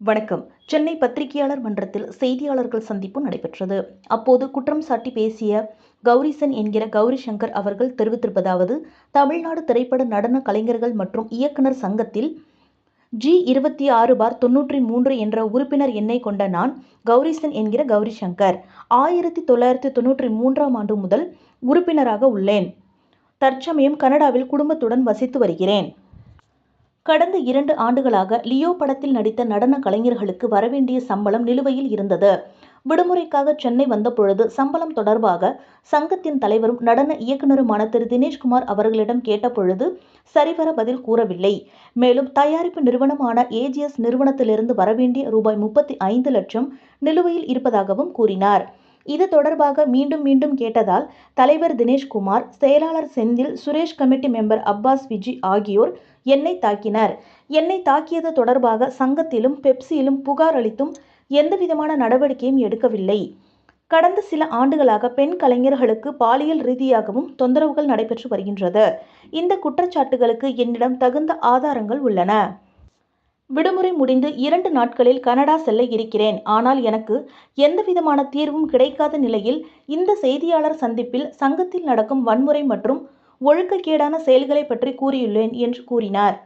வணக்கம். சென்னை பத்திரிகையாளர் மன்றத்தில் செய்தியாளர்கள் சந்திப்பு நடைபெற்றது. அப்போது குற்றம் சாட்டி பேசிய கௌரிசன் என்கிற கௌரி சங்கர் அவர்கள் தெரிவித்திருப்பதாவது தமிழ்நாடு திரைப்பட நடன கலைஞர்கள் மற்றும் இயக்குனர் சங்கத்தில் ஜி இருபத்தி ஆறு பார் தொன்னூற்றி மூன்று என்ற உறுப்பினர் எண்ணை கொண்ட நான் கௌரிசன் என்கிற கௌரி சங்கர் ஆயிரத்தி தொள்ளாயிரத்தி தொன்னூற்றி மூன்றாம் ஆண்டு முதல் உறுப்பினராக உள்ளேன். தற்சமயம் கனடாவில் குடும்பத்துடன் வசித்து வருகிறேன். கடந்த இரண்டு ஆண்டுகளாக லியோ படத்தில் நடித்த நடன கலைஞர்களுக்கு வரவேண்டிய சம்பளம் நிலுவையில் இருந்தது. விடுமுறைக்காக சென்னை வந்தபொழுது சம்பளம் தொடர்பாக சங்கத்தின் தலைவரும் நடன இயக்குனருமான திரு. தினேஷ்குமார் அவர்களிடம் கேட்டபொழுது சரிவர பதில் கூறவில்லை. மேலும் தயாரிப்பு நிறுவனமான ஏஜிஎஸ் நிறுவனத்திலிருந்து வரவேண்டிய ரூபாய் முப்பத்தி ஐந்து லட்சம் நிலுவையில் இருப்பதாகவும் கூறினார். இது தொடர்பாக மீண்டும் மீண்டும் கேட்டதால் தலைவர் தினேஷ்குமார் செயலாளர் செந்தில் சுரேஷ் கமிட்டி மெம்பர் அப்பாஸ் விஜி ஆகியோர் என்னை தாக்கினர். என்னை தாக்கியது தொடர்பாக சங்கத்திலும் பெப்சியிலும் புகார் அளித்தும் எந்தவிதமான நடவடிக்கையும் எடுக்கவில்லை. கடந்த சில ஆண்டுகளாக பெண் கலைஞர்களுக்கு பாலியல் ரீதியாகவும் தொந்தரவுகள் நடைபெற்று வருகின்றது. இந்த குற்றச்சாட்டுகளுக்கு என்னிடம் தகுந்த ஆதாரங்கள் உள்ளன. விடுமுறை முடிந்து இரண்டு நாட்களில் கனடா செல்ல இருக்கிறேன். ஆனால் எனக்கு எந்தவிதமான தீர்வும் கிடைக்காத நிலையில் இந்த செய்தியாளர் சந்திப்பில் சங்கத்தில் நடக்கும் வன்முறை மற்றும் ஒழுக்கக்கேடான செயல்களை பற்றி கூறியுள்ளேன் என்று கூறினார்.